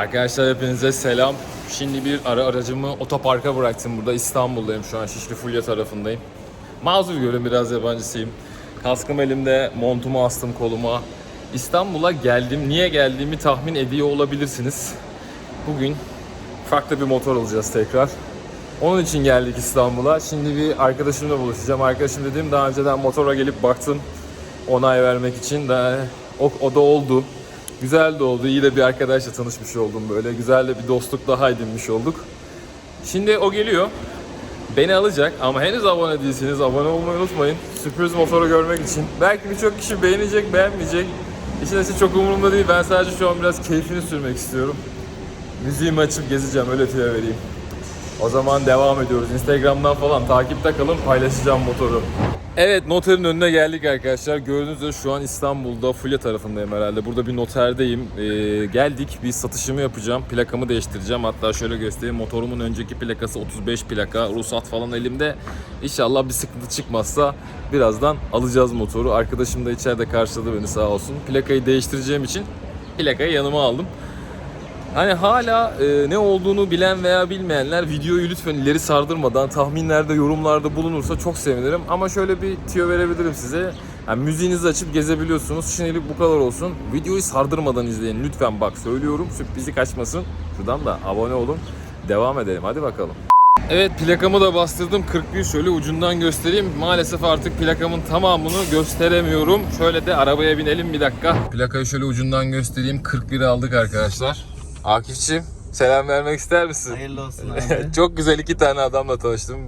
Arkadaşlar hepinize selam. Şimdi bir ara aracımı otoparka bıraktım burada. İstanbul'dayım şu an Şişli Fulya tarafındayım. Mazur görün biraz yabancısıyım. Kaskım elimde, montumu astım koluma. İstanbul'a geldim. Niye geldiğimi tahmin ediyor olabilirsiniz. Bugün farklı bir motor alacağız tekrar. Onun için geldik İstanbul'a. Şimdi bir arkadaşımla buluşacağım. Arkadaşım dediğim daha önceden motora gelip baktım. Onay vermek için de o, o da oldu. Güzel de oldu. İyi de bir arkadaşla tanışmış oldum böyle. Güzel de bir dostluk daha edinmiş olduk. Şimdi o geliyor. Beni alacak ama henüz abone değilseniz abone olmayı unutmayın. Sürpriz motoru görmek için. Belki birçok kişi beğenecek, beğenmeyecek. İşin açıkçası çok umurumda değil. Ben sadece şu an biraz keyfini sürmek istiyorum. Müziğimi açıp gezeceğim öyle tüyo vereyim. O zaman devam ediyoruz. Instagram'dan falan takipte kalın paylaşacağım motoru. Evet noterin önüne geldik arkadaşlar. Gördüğünüz üzere şu an İstanbul'da Fulya tarafındayım herhalde. Burada bir noterdeyim. Ee, geldik bir satışımı yapacağım. Plakamı değiştireceğim. Hatta şöyle göstereyim. Motorumun önceki plakası 35 plaka. Ruhsat falan elimde. İnşallah bir sıkıntı çıkmazsa birazdan alacağız motoru. Arkadaşım da içeride karşıladı beni sağ olsun. Plakayı değiştireceğim için plakayı yanıma aldım. Hani hala e, ne olduğunu bilen veya bilmeyenler videoyu lütfen ileri sardırmadan tahminlerde, yorumlarda bulunursa çok sevinirim. Ama şöyle bir tüyo verebilirim size. Yani müziğinizi açıp gezebiliyorsunuz. Şimdilik bu kadar olsun. Videoyu sardırmadan izleyin lütfen bak söylüyorum sürprizi kaçmasın. Şuradan da abone olun. Devam edelim hadi bakalım. Evet plakamı da bastırdım 41 şöyle ucundan göstereyim. Maalesef artık plakamın tamamını gösteremiyorum. Şöyle de arabaya binelim bir dakika. Plakayı şöyle ucundan göstereyim. 41 aldık arkadaşlar. Akifçim selam vermek ister misin? Hayırlı olsun abi. Çok güzel iki tane adamla tanıştım.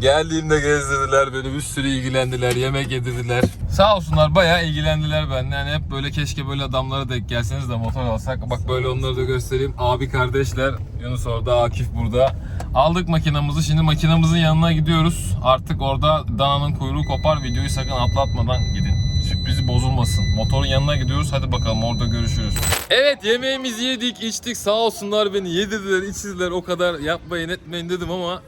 Geldiğimde gezdirdiler beni, bir sürü ilgilendiler, yemek yedirdiler. Sağ olsunlar bayağı ilgilendiler benimle. Yani hep böyle keşke böyle adamlara denk gelseniz de motor alsak. Bak böyle onları da göstereyim. Abi kardeşler, Yunus orada, Akif burada. Aldık makinamızı, şimdi makinamızın yanına gidiyoruz. Artık orada dananın kuyruğu kopar, videoyu sakın atlatmadan gidin. Sürprizi bozulmasın. Motorun yanına gidiyoruz. Hadi bakalım orada görüşürüz. Evet yemeğimizi yedik, içtik. Sağ olsunlar beni yedirdiler, içirdiler. O kadar yapmayın etmeyin dedim ama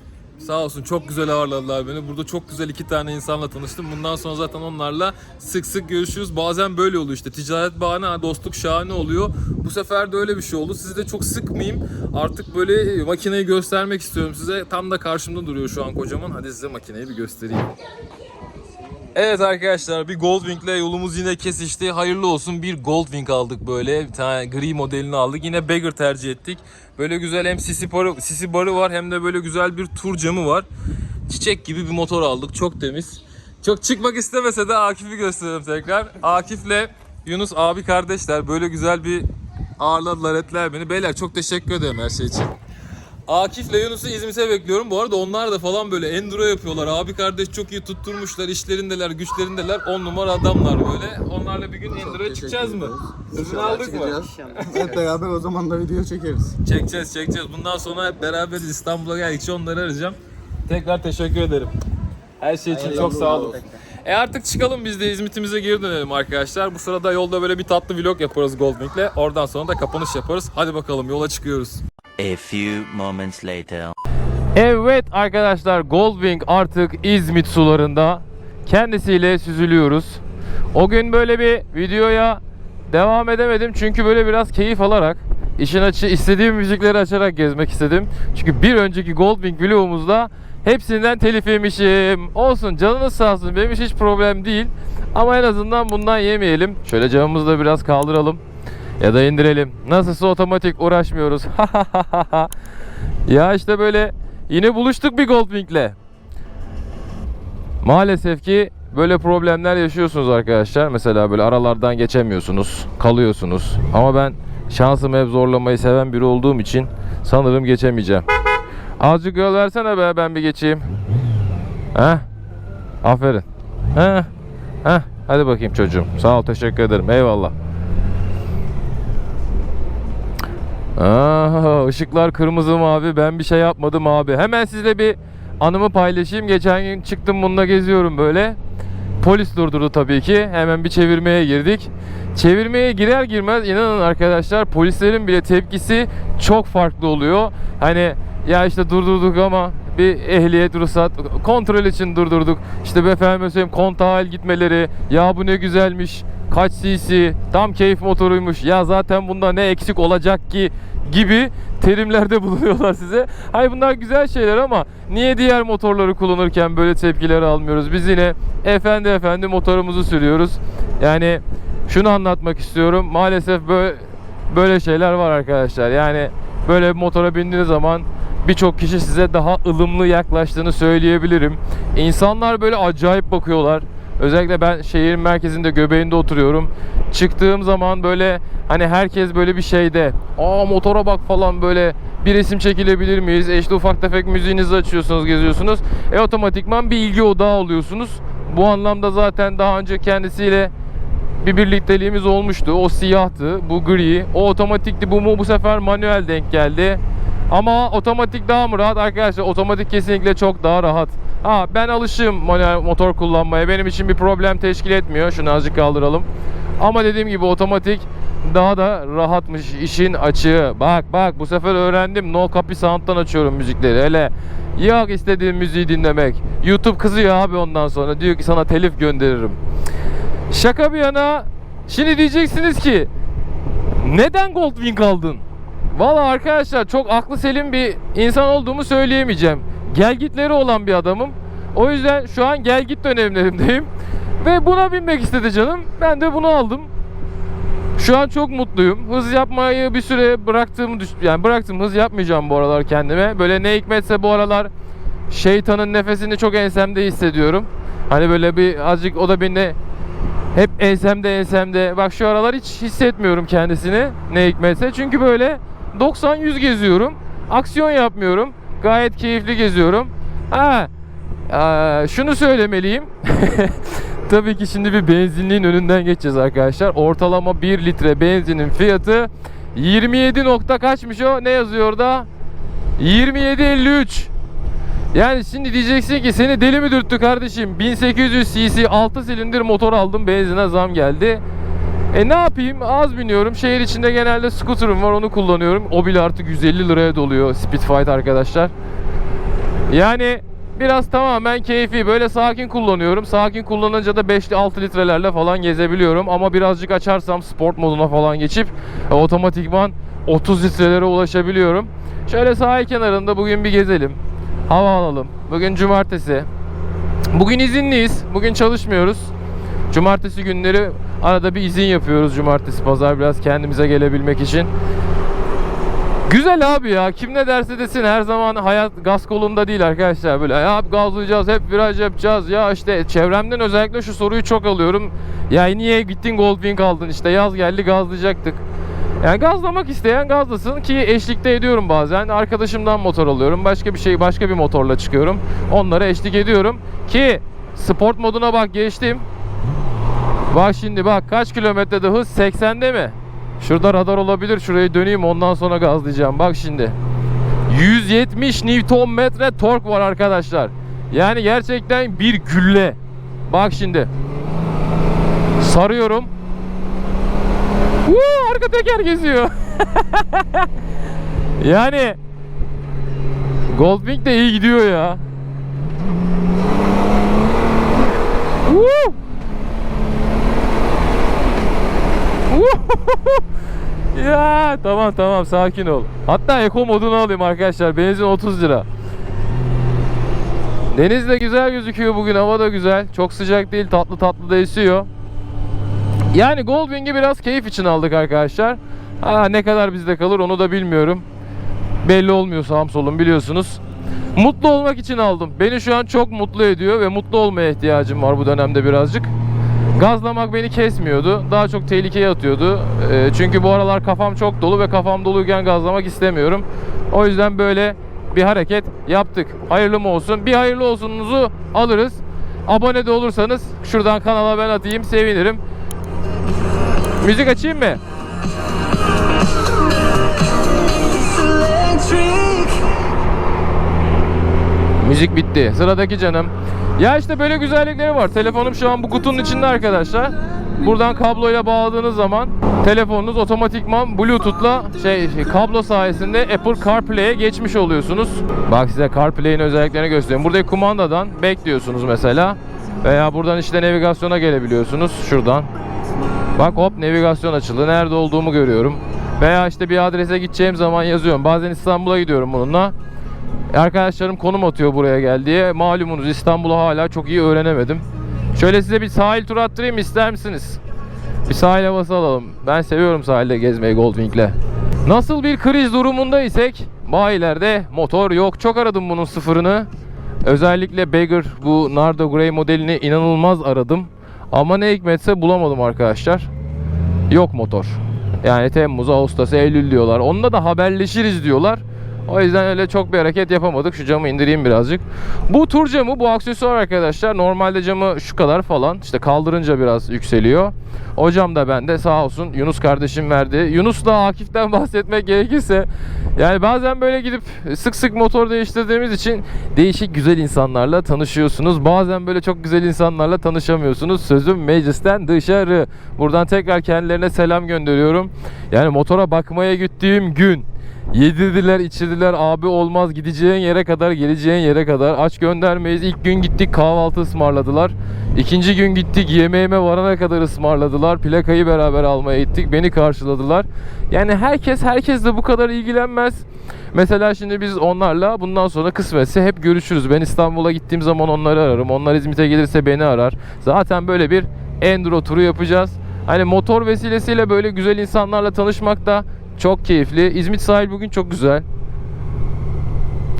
Sağ olsun çok güzel ağırladılar beni. Burada çok güzel iki tane insanla tanıştım. Bundan sonra zaten onlarla sık sık görüşürüz. Bazen böyle oluyor işte. Ticaret bahane, dostluk şahane oluyor. Bu sefer de öyle bir şey oldu. Sizi de çok sıkmayayım. Artık böyle makineyi göstermek istiyorum size. Tam da karşımda duruyor şu an kocaman. Hadi size makineyi bir göstereyim. Evet arkadaşlar bir Goldwing'le yolumuz yine kesişti. Hayırlı olsun bir Goldwing aldık böyle. Bir tane gri modelini aldık. Yine Bagger tercih ettik. Böyle güzel hem sisi barı, sisi barı var hem de böyle güzel bir tur camı var. Çiçek gibi bir motor aldık. Çok temiz. Çok çıkmak istemese de Akif'i gösterelim tekrar. Akif'le Yunus abi kardeşler böyle güzel bir ağırladılar ettiler beni. Beyler çok teşekkür ederim her şey için. Akif'le Yunus'u İzmit'e bekliyorum. Bu arada onlar da falan böyle enduro yapıyorlar. Abi kardeş çok iyi tutturmuşlar. işlerindeler, güçlerindeler. 10 numara adamlar böyle. Onlarla bir gün enduro'ya çıkacağız mı? Sözünü aldık mı? Hep beraber o zaman da video çekeriz. Çekeceğiz, çekeceğiz. Bundan sonra hep beraberiz İstanbul'a geldikçe onları arayacağım. Tekrar teşekkür ederim. Her şey için çok sağ olun. E artık çıkalım biz de İzmit'imize geri dönelim arkadaşlar. Bu sırada yolda böyle bir tatlı vlog yaparız Goldwing'le. Oradan sonra da kapanış yaparız. Hadi bakalım yola çıkıyoruz. A few moments later. Evet arkadaşlar Goldwing artık İzmit sularında. Kendisiyle süzülüyoruz. O gün böyle bir videoya devam edemedim çünkü böyle biraz keyif alarak işin açı istediğim müzikleri açarak gezmek istedim. Çünkü bir önceki Goldwing vlogumuzda hepsinden telif yemişim. Olsun canınız sağ olsun benim hiç problem değil. Ama en azından bundan yemeyelim. Şöyle camımızı da biraz kaldıralım. Ya da indirelim. Nasılsa otomatik uğraşmıyoruz. ya işte böyle yine buluştuk bir Goldwing'le. Maalesef ki böyle problemler yaşıyorsunuz arkadaşlar. Mesela böyle aralardan geçemiyorsunuz, kalıyorsunuz. Ama ben şansımı hep zorlamayı seven biri olduğum için sanırım geçemeyeceğim. Azıcık yol versene be ben bir geçeyim. Heh. Aferin. Heh. Heh. Hadi bakayım çocuğum. Sağ ol teşekkür ederim. Eyvallah. Aa, ışıklar kırmızı mı abi? Ben bir şey yapmadım abi. Hemen sizle bir anımı paylaşayım. Geçen gün çıktım bununla geziyorum böyle. Polis durdurdu tabii ki. Hemen bir çevirmeye girdik. Çevirmeye girer girmez inanın arkadaşlar polislerin bile tepkisi çok farklı oluyor. Hani ya işte durdurduk ama bir ehliyet ruhsat kontrol için durdurduk. İşte be efendim söyleyeyim kontağı gitmeleri. Ya bu ne güzelmiş. Kaç cc tam keyif motoruymuş. Ya zaten bunda ne eksik olacak ki gibi terimlerde bulunuyorlar size. Hayır bunlar güzel şeyler ama niye diğer motorları kullanırken böyle tepkileri almıyoruz? Biz yine efendi efendi motorumuzu sürüyoruz. Yani şunu anlatmak istiyorum. Maalesef böyle böyle şeyler var arkadaşlar. Yani böyle bir motora bindiğiniz zaman birçok kişi size daha ılımlı yaklaştığını söyleyebilirim. İnsanlar böyle acayip bakıyorlar. Özellikle ben şehrin merkezinde göbeğinde oturuyorum. Çıktığım zaman böyle hani herkes böyle bir şeyde. Aa motora bak falan böyle bir resim çekilebilir miyiz? E işte ufak tefek müziğinizi açıyorsunuz, geziyorsunuz. E otomatikman bir ilgi odağı oluyorsunuz. Bu anlamda zaten daha önce kendisiyle bir birlikteliğimiz olmuştu. O siyahtı, bu gri. O otomatikti, bu mu bu sefer manuel denk geldi. Ama otomatik daha mı rahat? Arkadaşlar otomatik kesinlikle çok daha rahat. Ha ben alışığım motor kullanmaya. Benim için bir problem teşkil etmiyor. Şunu azıcık kaldıralım. Ama dediğim gibi otomatik daha da rahatmış işin açığı. Bak bak bu sefer öğrendim. No copy sound'dan açıyorum müzikleri. Hele yok istediğim müziği dinlemek. YouTube kızıyor abi ondan sonra. Diyor ki sana telif gönderirim. Şaka bir yana şimdi diyeceksiniz ki neden Goldwing aldın? Valla arkadaşlar çok aklı selim bir insan olduğumu söyleyemeyeceğim. Gelgitleri olan bir adamım. O yüzden şu an gelgit dönemlerimdeyim. Ve buna binmek istedi canım. Ben de bunu aldım. Şu an çok mutluyum. Hız yapmayı bir süre bıraktığımı düş yani bıraktım hız yapmayacağım bu aralar kendime. Böyle ne hikmetse bu aralar şeytanın nefesini çok ensemde hissediyorum. Hani böyle bir azıcık o da beni hep ensemde ensemde. Bak şu aralar hiç hissetmiyorum kendisini ne hikmetse. Çünkü böyle 90-100 geziyorum. Aksiyon yapmıyorum. Gayet keyifli geziyorum. Ha, eee, şunu söylemeliyim. Tabii ki şimdi bir benzinliğin önünden geçeceğiz arkadaşlar. Ortalama 1 litre benzinin fiyatı 27 nokta kaçmış o? Ne yazıyor orada? 27.53. Yani şimdi diyeceksin ki seni deli mi dürttü kardeşim? 1800 cc 6 silindir motor aldım benzine zam geldi. E ne yapayım? Az biniyorum. Şehir içinde genelde scooter'ım var onu kullanıyorum. O bile artık 150 liraya doluyor Speedfight arkadaşlar. Yani biraz tamamen keyfi. Böyle sakin kullanıyorum. Sakin kullanınca da 5-6 litrelerle falan gezebiliyorum. Ama birazcık açarsam sport moduna falan geçip e, otomatikman 30 litrelere ulaşabiliyorum. Şöyle sahil kenarında bugün bir gezelim. Hava alalım. Bugün cumartesi. Bugün izinliyiz. Bugün çalışmıyoruz. Cumartesi günleri arada bir izin yapıyoruz. Cumartesi, pazar biraz kendimize gelebilmek için. Güzel abi ya. Kim ne derse desin her zaman hayat gaz kolunda değil arkadaşlar. Böyle ya gazlayacağız, hep viraj yapacağız. Ya işte çevremden özellikle şu soruyu çok alıyorum. Ya niye gittin Goldwing aldın işte yaz geldi gazlayacaktık. Yani gazlamak isteyen gazlasın ki eşlikte ediyorum bazen. Arkadaşımdan motor alıyorum. Başka bir şey, başka bir motorla çıkıyorum. Onlara eşlik ediyorum ki sport moduna bak geçtim. Bak şimdi bak kaç kilometrede hız 80'de mi? Şurada radar olabilir. Şurayı döneyim ondan sonra gazlayacağım. Bak şimdi. 170 Newton metre tork var arkadaşlar. Yani gerçekten bir gülle. Bak şimdi. Sarıyorum. Woo, arka teker geziyor. yani Goldwing de iyi gidiyor ya. Woo. Ya tamam tamam sakin ol. Hatta eko modunu alayım arkadaşlar. Benzin 30 lira. Deniz de güzel gözüküyor bugün. Hava da güzel. Çok sıcak değil. Tatlı tatlı da esiyor. Yani Goldwing'i biraz keyif için aldık arkadaşlar. Ha, ne kadar bizde kalır onu da bilmiyorum. Belli olmuyor sağım solum biliyorsunuz. Mutlu olmak için aldım. Beni şu an çok mutlu ediyor ve mutlu olmaya ihtiyacım var bu dönemde birazcık. Gazlamak beni kesmiyordu. Daha çok tehlikeye atıyordu. Ee, çünkü bu aralar kafam çok dolu ve kafam doluyken gazlamak istemiyorum. O yüzden böyle bir hareket yaptık. Hayırlı mı olsun? Bir hayırlı olsununuzu alırız. Abone de olursanız şuradan kanala ben atayım sevinirim. Müzik açayım mı? Müzik bitti. Sıradaki canım. Ya işte böyle güzellikleri var. Telefonum şu an bu kutunun içinde arkadaşlar. Buradan kabloyla bağladığınız zaman telefonunuz otomatikman Bluetooth'la şey, şey, kablo sayesinde Apple CarPlay'e geçmiş oluyorsunuz. Bak size CarPlay'in özelliklerini göstereyim. Buradaki kumandadan bekliyorsunuz mesela. Veya buradan işte navigasyona gelebiliyorsunuz şuradan. Bak hop navigasyon açıldı. Nerede olduğumu görüyorum. Veya işte bir adrese gideceğim zaman yazıyorum. Bazen İstanbul'a gidiyorum bununla. Arkadaşlarım konum atıyor buraya gel diye. Malumunuz İstanbul'u hala çok iyi öğrenemedim. Şöyle size bir sahil tur attırayım ister misiniz? Bir sahil havası alalım. Ben seviyorum sahilde gezmeyi Goldwing'le. Nasıl bir kriz durumunda bayilerde motor yok. Çok aradım bunun sıfırını. Özellikle Beggar bu Nardo Grey modelini inanılmaz aradım. Ama ne hikmetse bulamadım arkadaşlar. Yok motor. Yani Temmuz, Ağustos, Eylül diyorlar. Onunla da haberleşiriz diyorlar. O yüzden öyle çok bir hareket yapamadık. Şu camı indireyim birazcık. Bu tur camı, bu aksesuar arkadaşlar. Normalde camı şu kadar falan. İşte kaldırınca biraz yükseliyor. O cam da bende sağ olsun Yunus kardeşim verdi. Yunus'la Akif'ten bahsetmek gerekirse yani bazen böyle gidip sık sık motor değiştirdiğimiz için değişik güzel insanlarla tanışıyorsunuz. Bazen böyle çok güzel insanlarla tanışamıyorsunuz. Sözüm meclisten dışarı. Buradan tekrar kendilerine selam gönderiyorum. Yani motora bakmaya gittiğim gün Yedirdiler, içirdiler. Abi olmaz gideceğin yere kadar, geleceğin yere kadar. Aç göndermeyiz. İlk gün gittik kahvaltı ısmarladılar. İkinci gün gittik yemeğime varana kadar ısmarladılar. Plakayı beraber almaya gittik. Beni karşıladılar. Yani herkes herkesle bu kadar ilgilenmez. Mesela şimdi biz onlarla bundan sonra kısmetse hep görüşürüz. Ben İstanbul'a gittiğim zaman onları ararım. Onlar İzmit'e gelirse beni arar. Zaten böyle bir enduro turu yapacağız. Hani motor vesilesiyle böyle güzel insanlarla tanışmak da çok keyifli. İzmit sahil bugün çok güzel.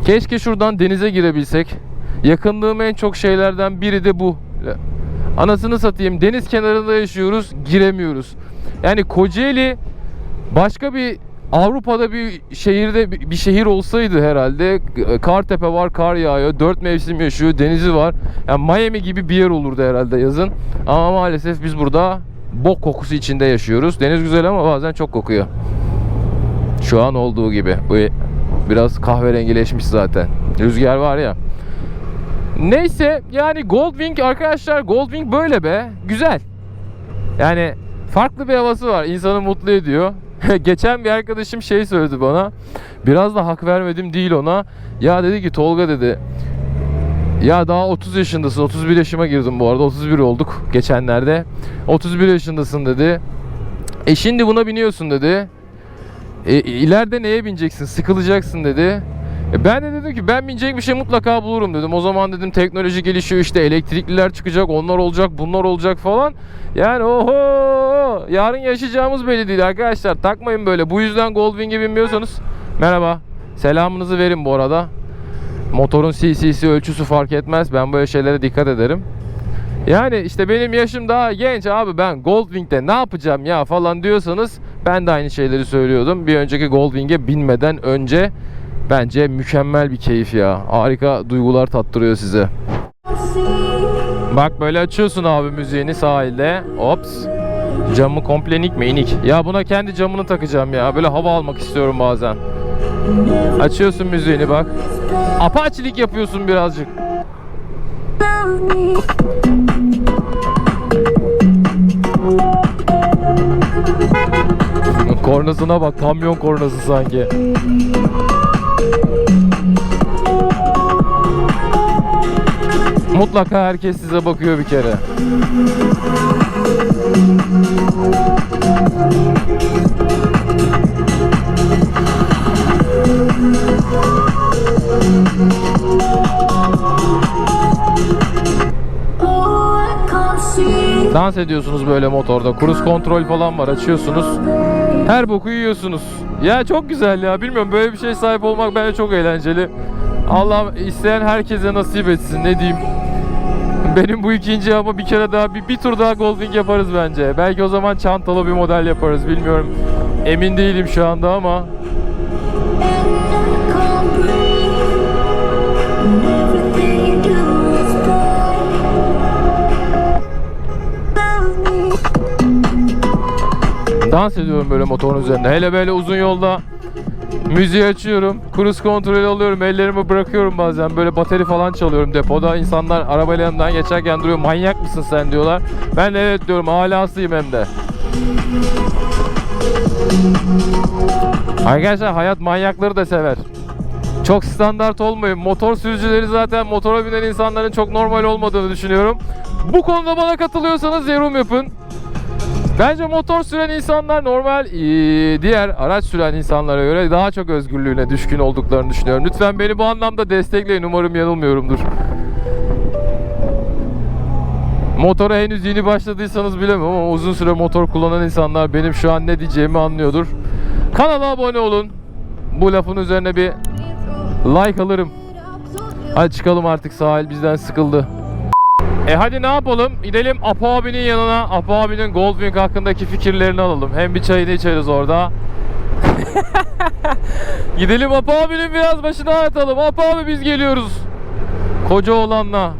Keşke şuradan denize girebilsek. Yakınlığım en çok şeylerden biri de bu. Anasını satayım. Deniz kenarında yaşıyoruz, giremiyoruz. Yani Kocaeli başka bir Avrupa'da bir şehirde bir şehir olsaydı herhalde Kartepe var, kar yağıyor, dört mevsim yaşıyor, denizi var. Yani Miami gibi bir yer olurdu herhalde yazın. Ama maalesef biz burada bok kokusu içinde yaşıyoruz. Deniz güzel ama bazen çok kokuyor. Şu an olduğu gibi. Bu biraz kahverengileşmiş zaten. Rüzgar var ya. Neyse yani Goldwing arkadaşlar Goldwing böyle be. Güzel. Yani farklı bir havası var. İnsanı mutlu ediyor. Geçen bir arkadaşım şey söyledi bana. Biraz da hak vermedim değil ona. Ya dedi ki Tolga dedi. Ya daha 30 yaşındasın. 31 yaşıma girdim bu arada. 31 olduk geçenlerde. 31 yaşındasın dedi. E şimdi buna biniyorsun dedi. E, ileride neye bineceksin? Sıkılacaksın dedi. E, ben de dedim ki ben binecek bir şey mutlaka bulurum dedim. O zaman dedim teknoloji gelişiyor işte elektrikliler çıkacak, onlar olacak, bunlar olacak falan. Yani oho yarın yaşayacağımız belli değil arkadaşlar. Takmayın böyle. Bu yüzden Goldwing'e binmiyorsanız merhaba. Selamınızı verin bu arada. Motorun CC'si ölçüsü fark etmez. Ben böyle şeylere dikkat ederim. Yani işte benim yaşım daha genç abi ben Goldwing'de ne yapacağım ya falan diyorsanız ben de aynı şeyleri söylüyordum. Bir önceki Goldwing'e binmeden önce bence mükemmel bir keyif ya. Harika duygular tattırıyor size. Bak böyle açıyorsun abi müziğini sahilde. Ops. Camı komple inik mi? İnik. Ya buna kendi camını takacağım ya. Böyle hava almak istiyorum bazen. Açıyorsun müziğini bak. Apaçilik yapıyorsun birazcık. Kornasına bak kamyon kornası sanki. Mutlaka herkes size bakıyor bir kere. Dans ediyorsunuz böyle motorda. Cruise kontrol falan var. Açıyorsunuz. Her boku yiyorsunuz. Ya çok güzel ya. Bilmiyorum böyle bir şey sahip olmak bence çok eğlenceli. Allah isteyen herkese nasip etsin. Ne diyeyim? Benim bu ikinci ama bir kere daha bir, bir tur daha Goldwing yaparız bence. Belki o zaman çantalı bir model yaparız. Bilmiyorum. Emin değilim şu anda ama dans ediyorum böyle motorun üzerinde. Hele böyle uzun yolda müziği açıyorum. Cruise kontrol alıyorum. Ellerimi bırakıyorum bazen. Böyle bateri falan çalıyorum depoda. İnsanlar arabayla yanından geçerken duruyor. Manyak mısın sen diyorlar. Ben de evet diyorum. Alasıyım hem de. Arkadaşlar hayat manyakları da sever. Çok standart olmayın. Motor sürücüleri zaten motora binen insanların çok normal olmadığını düşünüyorum. Bu konuda bana katılıyorsanız yorum yapın. Bence motor süren insanlar normal eee, diğer araç süren insanlara göre daha çok özgürlüğüne düşkün olduklarını düşünüyorum. Lütfen beni bu anlamda destekleyin. Umarım yanılmıyorumdur. Motora henüz yeni başladıysanız bilemem ama uzun süre motor kullanan insanlar benim şu an ne diyeceğimi anlıyordur. Kanala abone olun. Bu lafın üzerine bir like alırım. Hadi çıkalım artık sahil bizden sıkıldı. E hadi ne yapalım? Gidelim Apo abinin yanına. Apo abinin Goldwing hakkındaki fikirlerini alalım. Hem bir çayını içeriz orada. Gidelim Apo abinin biraz başına atalım. Apo abi biz geliyoruz. Koca olanla.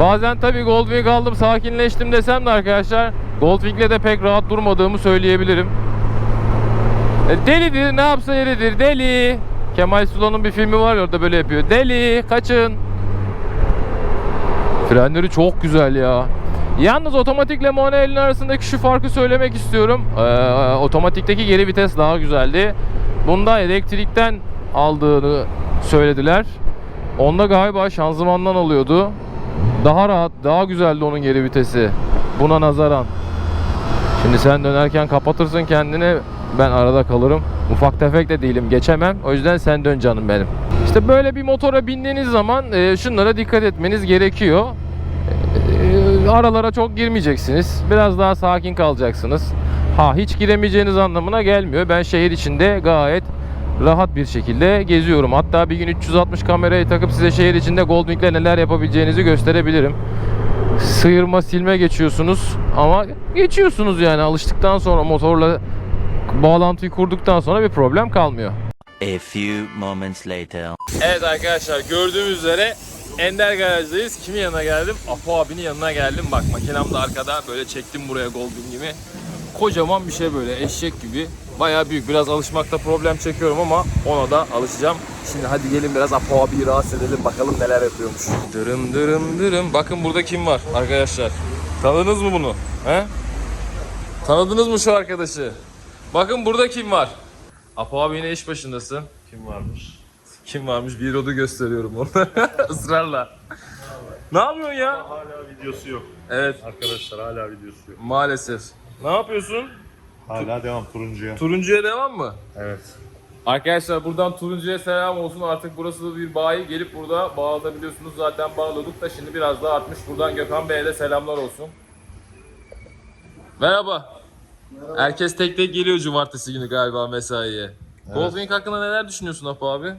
Bazen tabii Goldwing aldım sakinleştim desem de arkadaşlar Goldwing'le de pek rahat durmadığımı söyleyebilirim. E, Delidir ne yapsa yeridir deli. Kemal Sunal'ın bir filmi var ya orada böyle yapıyor. Deli kaçın. Frenleri çok güzel ya. Yalnız otomatikle manuelin arasındaki şu farkı söylemek istiyorum. Ee, otomatikteki geri vites daha güzeldi. Bunda elektrikten aldığını söylediler. Onda galiba şanzımandan alıyordu. Daha rahat, daha güzeldi onun geri vitesi. Buna nazaran. Şimdi sen dönerken kapatırsın kendini. Ben arada kalırım. Ufak tefek de değilim. Geçemem. O yüzden sen dön canım benim. İşte böyle bir motora bindiğiniz zaman e, şunlara dikkat etmeniz gerekiyor. E, aralara çok girmeyeceksiniz. Biraz daha sakin kalacaksınız. Ha hiç giremeyeceğiniz anlamına gelmiyor. Ben şehir içinde gayet rahat bir şekilde geziyorum. Hatta bir gün 360 kamerayı takıp size şehir içinde Goldwing'le neler yapabileceğinizi gösterebilirim. Sıyırma silme geçiyorsunuz ama geçiyorsunuz yani alıştıktan sonra motorla bağlantıyı kurduktan sonra bir problem kalmıyor. A few moments later. Evet arkadaşlar gördüğünüz üzere Ender garajdayız. Kimin yanına geldim? Apo abinin yanına geldim. Bak makinem de arkada. Böyle çektim buraya Goldwing'imi. Kocaman bir şey böyle eşek gibi. Bayağı büyük. Biraz alışmakta problem çekiyorum ama ona da alışacağım. Şimdi hadi gelin biraz Apo abiyi rahatsız edelim. Bakalım neler yapıyormuş. Dırım dırım dırım. Bakın burada kim var arkadaşlar? Tanıdınız mı bunu? He? Tanıdınız mı şu arkadaşı? Bakın burada kim var? Apo abi yine iş başındasın. Kim varmış? Kim varmış? Bir rodu gösteriyorum ona. Israrla. Ne yapıyorsun ya? Hala videosu yok. Evet Arkadaşlar hala videosu yok. maalesef. Ne yapıyorsun? Hala devam turuncuya. Turuncuya devam mı? Evet. Arkadaşlar buradan Turuncu'ya selam olsun. Artık burası da bir bayi. Gelip burada bağlatabiliyorsunuz. Zaten bağladık da şimdi biraz daha artmış. Buradan Gökhan Bey'e de selamlar olsun. Merhaba. Herkes tek tek geliyor cumartesi günü galiba mesaiye. Goldwing hakkında neler düşünüyorsun Apo abi?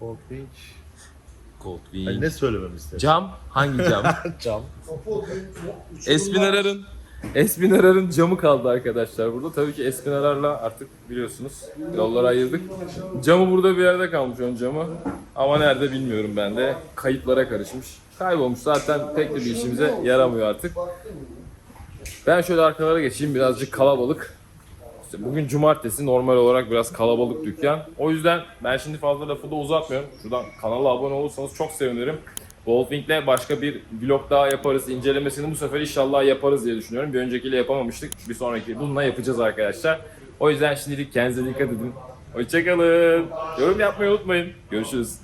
Goldwing. Goldwing. Yani ne söylemem istersin? Cam? Hangi cam? Cam. Espinarar'ın Espinarar'ın camı kaldı arkadaşlar burada. Tabii ki Espinarar'la artık biliyorsunuz yolları ayırdık. Camı burada bir yerde kalmış onun camı. Ama nerede bilmiyorum ben de. Kayıplara karışmış. Kaybolmuş zaten pek de bir işimize yaramıyor artık. Ben şöyle arkalara geçeyim birazcık kalabalık. İşte bugün cumartesi normal olarak biraz kalabalık dükkan. O yüzden ben şimdi fazla lafı da uzatmıyorum. Şuradan kanala abone olursanız çok sevinirim. Goldwing'le başka bir vlog daha yaparız. İncelemesini bu sefer inşallah yaparız diye düşünüyorum. Bir öncekiyle yapamamıştık. Bir sonraki bununla yapacağız arkadaşlar. O yüzden şimdilik kendinize dikkat edin. Hoşçakalın. Yorum yapmayı unutmayın. Görüşürüz.